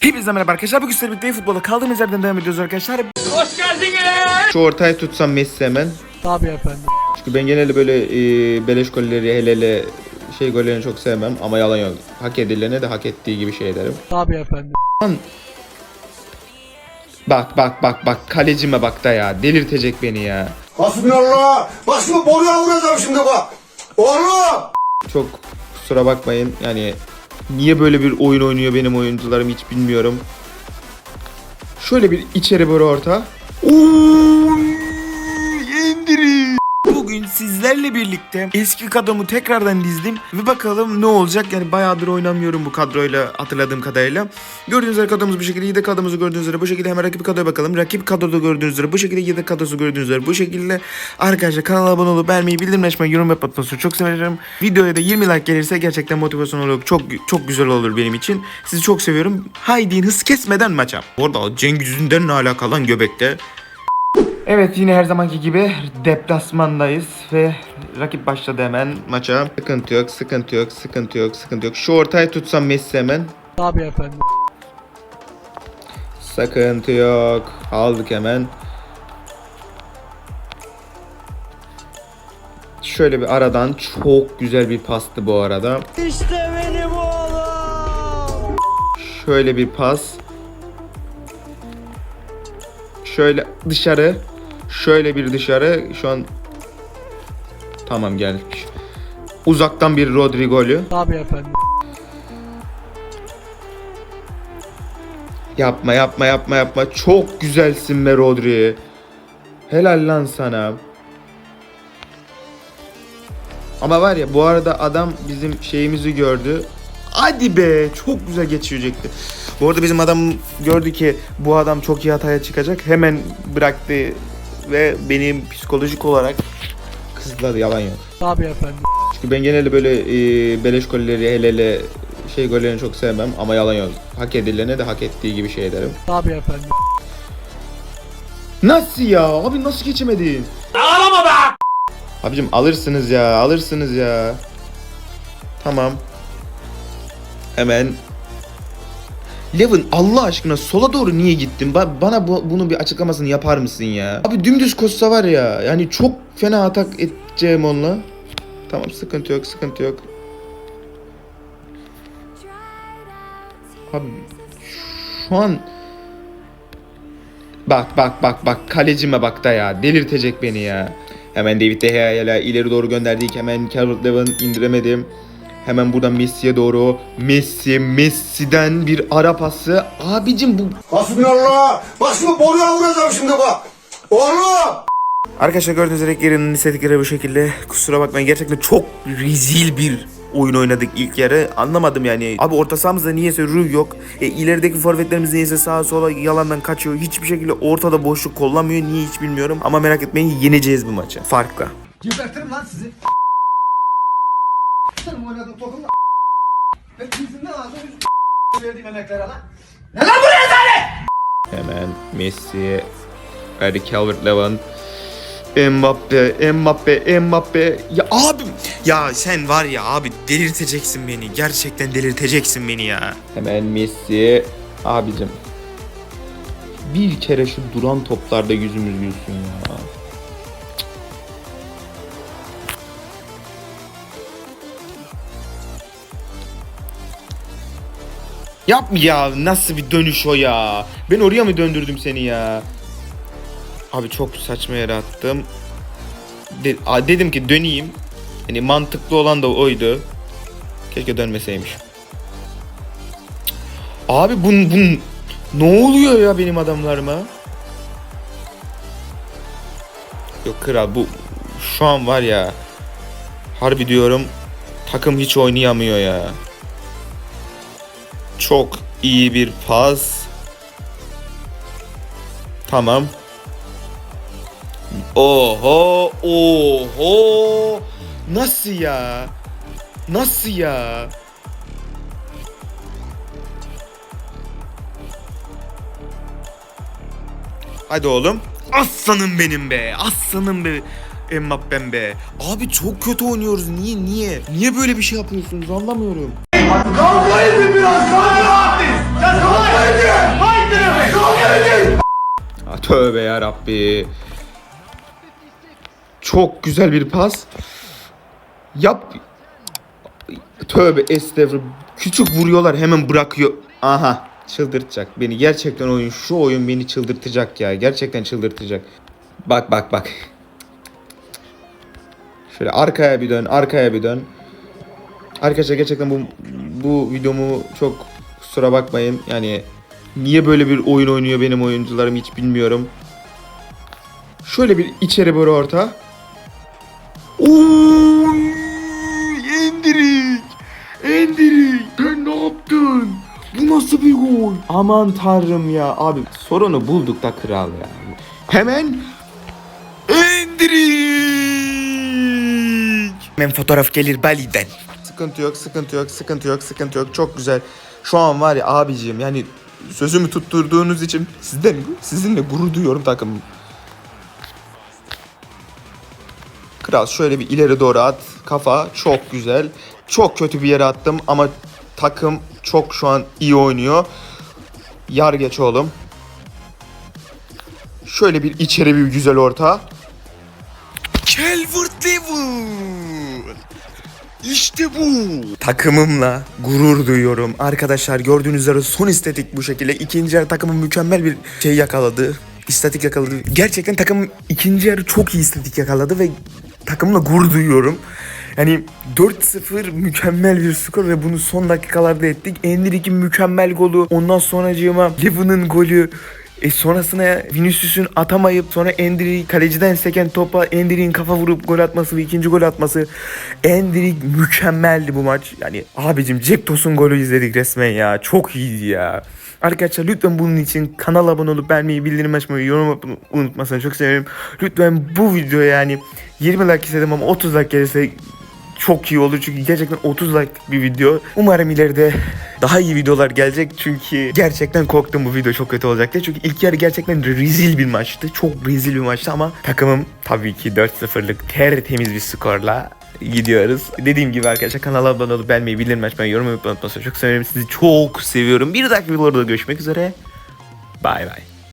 Hepinize merhaba arkadaşlar. Bugün sizlerle birlikte futbola kaldığımız yerden devam ediyoruz arkadaşlar. Şu ortaya tutsam Messi hemen. Tabii efendim. Çünkü ben genelde böyle e, beleş golleri hele hele şey gollerini çok sevmem ama yalan yok. Hak edilene de hak ettiği gibi şey ederim. Tabii efendim. Bak bak bak bak kalecime bak da ya delirtecek beni ya. Hasbinallah. Bak şimdi boruya vuracağım şimdi bak. Oğlum. Çok kusura bakmayın yani niye böyle bir oyun oynuyor benim oyuncularım hiç bilmiyorum. Şöyle bir içeri böyle orta. Oy, indirin. Bugün sizlerle birlikte eski kadromu tekrardan dizdim ve bakalım ne olacak. Yani bayağıdır oynamıyorum bu kadroyla hatırladığım kadarıyla. Gördüğünüz üzere kadromuz bu şekilde. Yedek kadromuzu gördüğünüz üzere bu şekilde. Hemen rakip kadroya bakalım. Rakip kadroda gördüğünüz üzere bu şekilde. Yedek kadrosu gördüğünüz üzere bu şekilde. Arkadaşlar kanala abone olup beğenmeyi, bildirim açmayı, yorum yapmayı çok severim. Videoya da 20 like gelirse gerçekten motivasyon olur. Çok çok güzel olur benim için. Sizi çok seviyorum. Haydi hız kesmeden maça. Orada Cengiz Ünder'le alakalı lan göbekte. Evet yine her zamanki gibi deplasmandayız ve rakip başladı hemen maça. Sıkıntı yok sıkıntı yok sıkıntı yok sıkıntı yok. Şu ortaya tutsam Messi hemen. Tabii efendim. Sıkıntı yok. Aldık hemen. Şöyle bir aradan çok güzel bir pastı bu arada. İşte benim oğlum. Şöyle bir pas. Şöyle dışarı. Şöyle bir dışarı. Şu an tamam gelmiş. Uzaktan bir Rodrigo'lu. Tabii efendim. Yapma yapma yapma yapma. Çok güzelsin be Rodri. Helal lan sana. Ama var ya bu arada adam bizim şeyimizi gördü. Hadi be çok güzel geçirecekti. Bu arada bizim adam gördü ki bu adam çok iyi hataya çıkacak. Hemen bıraktı ve benim psikolojik olarak kızladı yalan yok. Tabii efendim. Çünkü ben genelde böyle e, beleş golleri hele hele şey gollerini çok sevmem ama yalan yok. Hak edilene de hak ettiği gibi şey ederim. Tabii efendim. Nasıl ya? Abi nasıl geçemedin? Ağlama be! Abicim alırsınız ya, alırsınız ya. Tamam. Hemen. Levin Allah aşkına sola doğru niye gittin? Ba- bana bu, bunun bir açıklamasını yapar mısın ya? Abi dümdüz koşsa var ya. Yani çok fena atak edeceğim onunla. Tamam sıkıntı yok, sıkıntı yok. Abi şu an Bak bak bak bak kalecime bak da ya delirtecek beni ya. Hemen David De Gea'ya ileri doğru gönderdik. Hemen Calvert Lewin indiremedim. Hemen buradan Messi'ye doğru. Messi, Messi'den bir ara pası. Abicim bu Hasbinallah. Bak şimdi boruya vuracağım şimdi bak. Oğlum. Arkadaşlar gördüğünüz üzere Geren'in istedikleri bu şekilde. Kusura bakmayın gerçekten çok rezil bir oyun oynadık ilk yarı. Anlamadım yani. Abi orta sahamızda niyeyse ruh yok. E, ilerideki forvetlerimiz niyeyse sağa sola yalandan kaçıyor. Hiçbir şekilde ortada boşluk kullanmıyor. Niye hiç bilmiyorum. Ama merak etmeyin yeneceğiz bu maçı. Farkla. Gebertirim lan sizi. Senin oynadığın topun Hepinizin ne lazım? Verdiğim emeklere lan. hemen Messi, Harry Calvert Lewin, Mbappe, Mbappe, Mbappe. Ya abim ya sen var ya abi delirteceksin beni. Gerçekten delirteceksin beni ya. Hemen Messi. Abicim. Bir kere şu duran toplarda yüzümüz gülsün ya. Yap ya nasıl bir dönüş o ya. Ben oraya mı döndürdüm seni ya? Abi çok saçma yere attım. De- dedim ki döneyim. Hani mantıklı olan da oydu. Keşke dönmeseymiş. Abi bun bun ne oluyor ya benim adamlarıma? Yok kral bu şu an var ya harbi diyorum takım hiç oynayamıyor ya. Çok iyi bir pas. Tamam. Oho, oho. Nasıl ya? Nasıl ya? Hadi oğlum. Aslanım benim be. Aslanım be. Mbappe'm be. Abi çok kötü oynuyoruz. Niye niye? Niye böyle bir şey yapıyorsunuz anlamıyorum. Kavgayı bir biraz Tövbe ya Rabbi. Çok güzel bir pas. Yap. Tövbe estağfurullah. Küçük vuruyorlar hemen bırakıyor. Aha çıldırtacak beni. Gerçekten oyun şu oyun beni çıldırtacak ya. Gerçekten çıldırtacak. Bak bak bak. Şöyle arkaya bir dön, arkaya bir dön. Arkadaşlar gerçekten bu bu videomu çok kusura bakmayın. Yani niye böyle bir oyun oynuyor benim oyuncularım hiç bilmiyorum. Şöyle bir içeri böyle orta. Oy! Endirik! Endirik! Sen ne yaptın? Bu nasıl bir gol? Aman tanrım ya. Abi sorunu bulduk da kral ya. Hemen Endirik! Hemen fotoğraf gelir Bali'den. sıkıntı yok, sıkıntı yok, sıkıntı yok, sıkıntı yok. Çok güzel. Şu an var ya abicim yani sözümü tutturduğunuz için sizden sizinle gurur duyuyorum takım. Kral şöyle bir ileri doğru at. Kafa çok güzel. Çok kötü bir yere attım ama takım çok şu an iyi oynuyor. Yar geç oğlum. Şöyle bir içeri bir güzel orta. Calvert Lewin! İşte bu. Takımımla gurur duyuyorum. Arkadaşlar gördüğünüz üzere son istatik bu şekilde. İkinci yarı takımın mükemmel bir şey yakaladı. İstatik yakaladı. Gerçekten takım ikinci yarı çok iyi istatik yakaladı ve takımla gurur duyuyorum. Yani 4-0 mükemmel bir skor ve bunu son dakikalarda ettik. Endirik'in mükemmel golü. Ondan sonracığıma Levin'in golü. E sonrasında Vinicius'un atamayıp sonra Endrick'i kaleciden seken topa Endrick'in kafa vurup gol atması ve ikinci gol atması. Endrick mükemmeldi bu maç. Yani abicim Jack Tosun golü izledik resmen ya. Çok iyiydi ya. Arkadaşlar lütfen bunun için kanala abone olup beğenmeyi, bildirim açmayı, yorum yapmayı unutmasanız çok sevinirim. Lütfen bu videoya yani 20 like istedim ama 30 like gelirse çok iyi olur çünkü gerçekten 30 like bir video. Umarım ileride daha iyi videolar gelecek çünkü gerçekten korktum bu video çok kötü olacak diye. Çünkü ilk yarı gerçekten rezil bir maçtı. Çok rezil bir maçtı ama takımım tabii ki 4-0'lık tertemiz bir skorla gidiyoruz. Dediğim gibi arkadaşlar kanala abone olup beğenmeyi, bildirim açmayı, yorum yapmayı unutmasın. Çok seviyorum sizi çok seviyorum. Bir dahaki videoda görüşmek üzere. Bay bay.